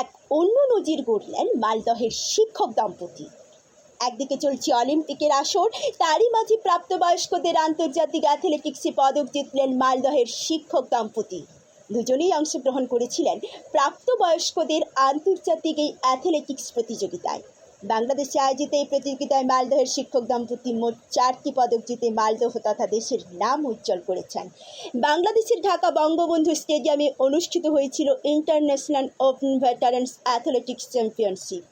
এক অন্য নজির গড়লেন মালদহের শিক্ষক দম্পতি। একদিকে চলছে অলিম্পিকের আসর, তারই মাঝে প্রাপ্তবয়স্কদের আন্তর্জাতিক অ্যাথলেটিক্সে পদক জিতলেন মালদহের শিক্ষক দম্পতি। দুজনেই অংশগ্রহণ করেছিলেন প্রাপ্তবয়স্কদের আন্তর্জাতিক এই অ্যাথলেটিক্স প্রতিযোগিতায়। বাংলাদেশে আয়োজিত এই প্রতিযোগিতায় মালদহের শিক্ষক দম্পতি মোট চারটি পদক জিতে মালদহ তথা দেশের নাম উজ্জ্বল করেছেন। বাংলাদেশের ঢাকা বঙ্গবন্ধু স্টেডিয়ামে অনুষ্ঠিত হয়েছিল international open veterans athletics championship.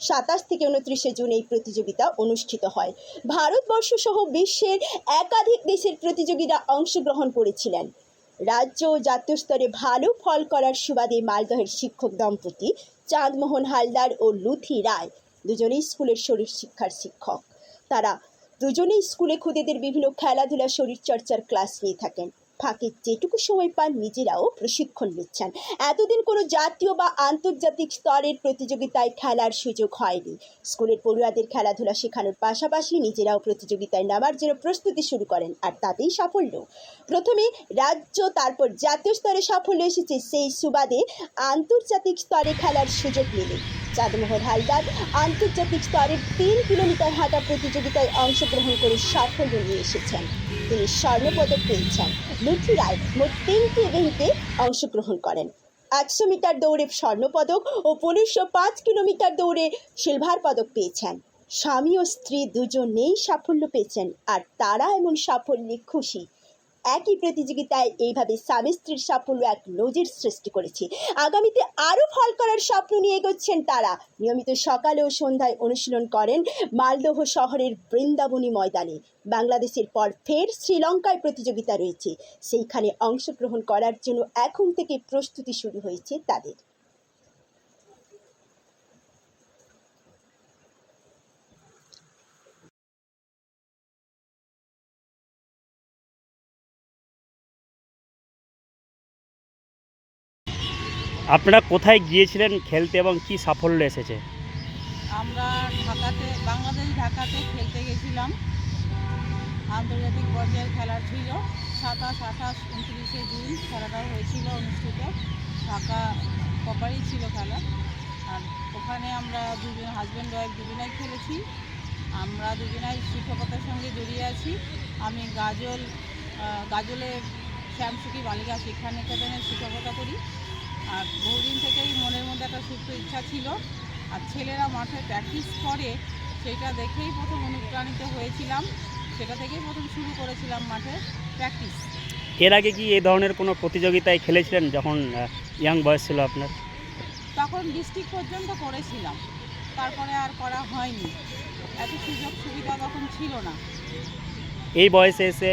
সাতাশ থেকে উনত্রিশে জুন এই প্রতিযোগিতা অনুষ্ঠিত হয়। ভারতবর্ষ সহ বিশ্বের একাধিক দেশের প্রতিযোগীরা অংশগ্রহণ করেছিলেন। রাজ্য ও জাতীয় স্তরে ভালো ফল করার সুবাদে মালদহের শিক্ষক দম্পতি চাঁদমোহন হালদার ও লুথি রায় দুজনেই স্কুলের শরীর শিক্ষার শিক্ষক। তারা দুজনেই স্কুলে খুদেদের বিভিন্ন খেলাধুলা, শরীরচর্চার ক্লাস নিয়ে থাকেন। ফাঁকে যেটুকু সময় পান নিজেরাও প্রশিক্ষণ নিচ্ছেন। এতদিন কোনো জাতীয় বা আন্তর্জাতিক স্তরের প্রতিযোগিতায় খেলার সুযোগ হয়নি। স্কুলের পড়ুয়াদের খেলাধুলা শেখানোর পাশাপাশি নিজেরাও প্রতিযোগিতায় নামার জন্য প্রস্তুতি শুরু করেন, আর তাতেই সাফল্য। প্রথমে রাজ্য, তারপর জাতীয় স্তরে সাফল্য এসেছে, সেই সুবাদে আন্তর্জাতিক স্তরে খেলার সুযোগ মেলে। চাঁদমোহন হালদার আন্তর্জাতিক স্তরের তিন কিলোমিটার হাঁটা প্রতিযোগিতায় অংশগ্রহণ করে সাফল্য নিয়ে এসেছেন। তিনি স্বর্ণপদক পেয়েছেন। লুথি রায় মোট তিনটি ইভেন্টে অংশগ্রহণ করেন। একশো মিটার দৌড়ে স্বর্ণপদক ও পনেরোশো পাঁচ কিলোমিটার দৌড়ে সিলভার পদক পেয়েছেন। স্বামী ও স্ত্রী দুজনেই সাফল্য পেয়েছেন আর তারা এমন সাফল্যে খুশি একই প্রতিযোগিতায় এইভাবে স্বামী স্ত্রীর সাফল্য এক নজির সৃষ্টি করেছে। আগামীতে আরও ফল করার স্বপ্ন নিয়ে এগোচ্ছেন তারা। নিয়মিত সকালে ও সন্ধ্যায় অনুশীলন করেন মালদহ শহরের বৃন্দাবনী ময়দানে। বাংলাদেশের পর ফের শ্রীলঙ্কায় প্রতিযোগিতা রয়েছে। সেইখানে অংশগ্রহণ করার জন্য এখন থেকে প্রস্তুতি শুরু হয়েছে তাদের। আপনারা কোথায় গিয়েছিলেন খেলতে এবং কি সাফল্য এসেছে? আমরা ঢাকাতে, বাংলাদেশ ঢাকাতে খেলতে গেছিলাম। আন্তর্জাতিক পর্যায়ের খেলা ছিল। সাতাশ, আঠাশ, উনত্রিশে জুন খেলাটা হয়েছিল অনুষ্ঠিত। ঢাকা কপারই ছিল খেলা। আর ওখানে আমরা দুজন হাজব্যান্ড ওয়াইফ দুজনাই খেলেছি। আমরা দুজনাই শিক্ষকতার সঙ্গে জড়িয়ে আছি। আমি গাজল গাজলে শ্যামসুখী বালিকা শিক্ষা নিকেতনের শিক্ষকতা করি। আর বহুদিন থেকেই মনের মধ্যে একটা সুপ্ত ইচ্ছা ছিল। আর ছেলেরা মাঠে প্র্যাকটিস করে সেটা দেখেই প্রথম অনুপ্রাণিত হয়েছিলাম। সেটা থেকেই প্রথম শুরু করেছিলাম মাঠে প্র্যাকটিস এর আগে কি এই ধরনের কোনো প্রতিযোগিতায় খেলেছিলেন যখন ইয়াং বয়স ছিল আপনার? তখন ডিস্ট্রিক্ট পর্যন্ত করেছিলাম। তারপরে আর করা হয়নি। এত সুযোগ সুবিধা তখন ছিল না। এই বয়সে এসে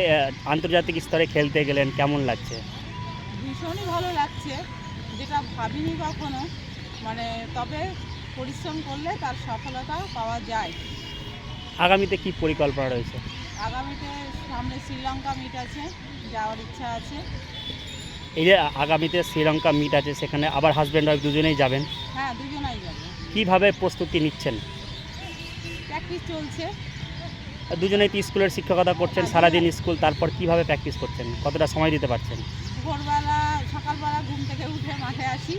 আন্তর্জাতিক স্তরে খেলতে গেলেন কেমন লাগছে? ভীষণই ভালো লাগছে। যেটা ভাবিনি কখনো মানে তবে পরিশ্রম করলে তার সফলতা পাওয়া যায়। আগামীতে কি পরিকল্পনা রয়েছে? আগামীতে সামনে শ্রীলঙ্কা মিট আছে যাওয়ার ইচ্ছা আছে। এই যে আগামীতে শ্রীলঙ্কা মিট আছে সেখানে আবার হাজব্যান্ড ওয়াইফ দুজনেই যাবেন। হ্যাঁ দুজনেই যাবে। কীভাবে প্রস্তুতি নিচ্ছেন? প্র্যাকটিস চলছে। দুজনেই তো স্কুলের শিক্ষকতা করছেন সারাদিন স্কুল তারপর কীভাবে প্র্যাকটিস করছেন? কতটা সময় দিতে পারছেন? ভোরবেলা মাঠে আসি।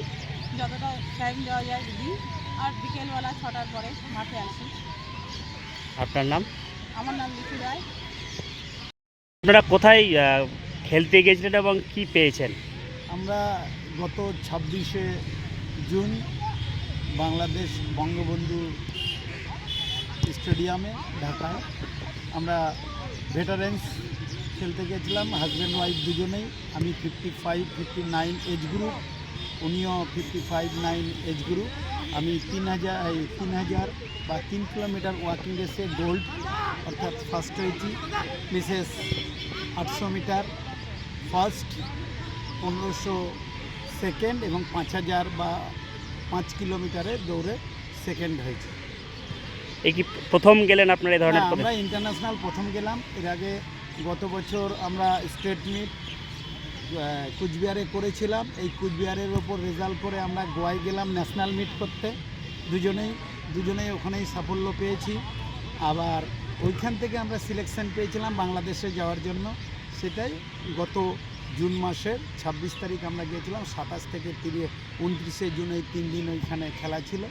যতটা টাইম দেওয়া যায় দিই। আর বিকেলবেলা ছটার পরে মাঠে আসি। আপনার নাম? আমার নাম লিখু রায়। আপনারা কোথায় আহ, খেলতে গেছিলেন এবং কি পেয়েছেন? আমরা গত ছাব্বিশে জুন বাংলাদেশ বঙ্গবন্ধু স্টেডিয়ামে ঢাকায় আমরা ভেটারেন্স খেলতে গেছিলাম। হাজব্যান্ড ওয়াইফ দুজনেই। আমি fifty five fifty nine age group উনিও fifty five nine age group আমি তিন হাজার এই তিন হাজার বা তিন কিলোমিটার ওয়াকিং রেসে গোল্ড অর্থাৎ ফার্স্ট হয়েছি। মিসেস আটশো মিটার ফার্স্ট পনেরোশো সেকেন্ড এবং পাঁচ হাজার বা পাঁচ কিলোমিটারে দৌড়ে সেকেন্ড হয়েছে। এই কি প্রথম গেলেন আপনার এই ধরনের হ্যাঁ, আমরা ইন্টারন্যাশনাল প্রথম গেলাম। এর আগে গত বছর আমরা স্টেট মিট কুচবিহারে করেছিলাম। এই কুচবিহারের ওপর রেজাল্ট করে আমরা গোয়ায় গেলাম ন্যাশনাল মিট করতে। দুজনেই দুজনেই ওখানেই সাফল্য পেয়েছি। আবার ওইখান থেকে আমরা সিলেকশন পেয়েছিলাম বাংলাদেশে যাওয়ার জন্য। সেটাই গত জুন মাসের ছাব্বিশ তারিখ আমরা গিয়েছিলাম সাতাশ থেকে তিরিশ উনত্রিশে জুন এই তিন দিন ওইখানে খেলা ছিল।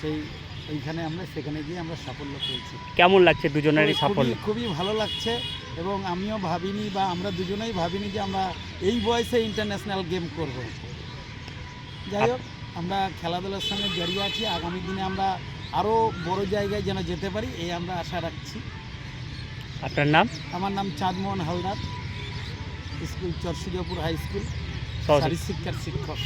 সেই ওইখানে আমরা সেখানে গিয়ে আমরা সাফল্য পেয়েছি। কেমন লাগছে দুজনেরই খুবই- সাফল্য? খুবই ভালো লাগছে এবং আমিও ভাবিনি বা আমরা দুজনেই ভাবিনি যে আমরা এই বয়সে ইন্টারন্যাশনাল গেম করব। যাই হোক আমরা খেলাধুলার সঙ্গে জড়িয়ে আছি। আগামী দিনে আমরা আরও বড় জায়গায় যেন যেতে পারি এই আমরা আশা রাখছি। আপনার নাম? আমার নাম Chandmohan Haldar school Charsujapur high school শারীর শিক্ষার শিক্ষক।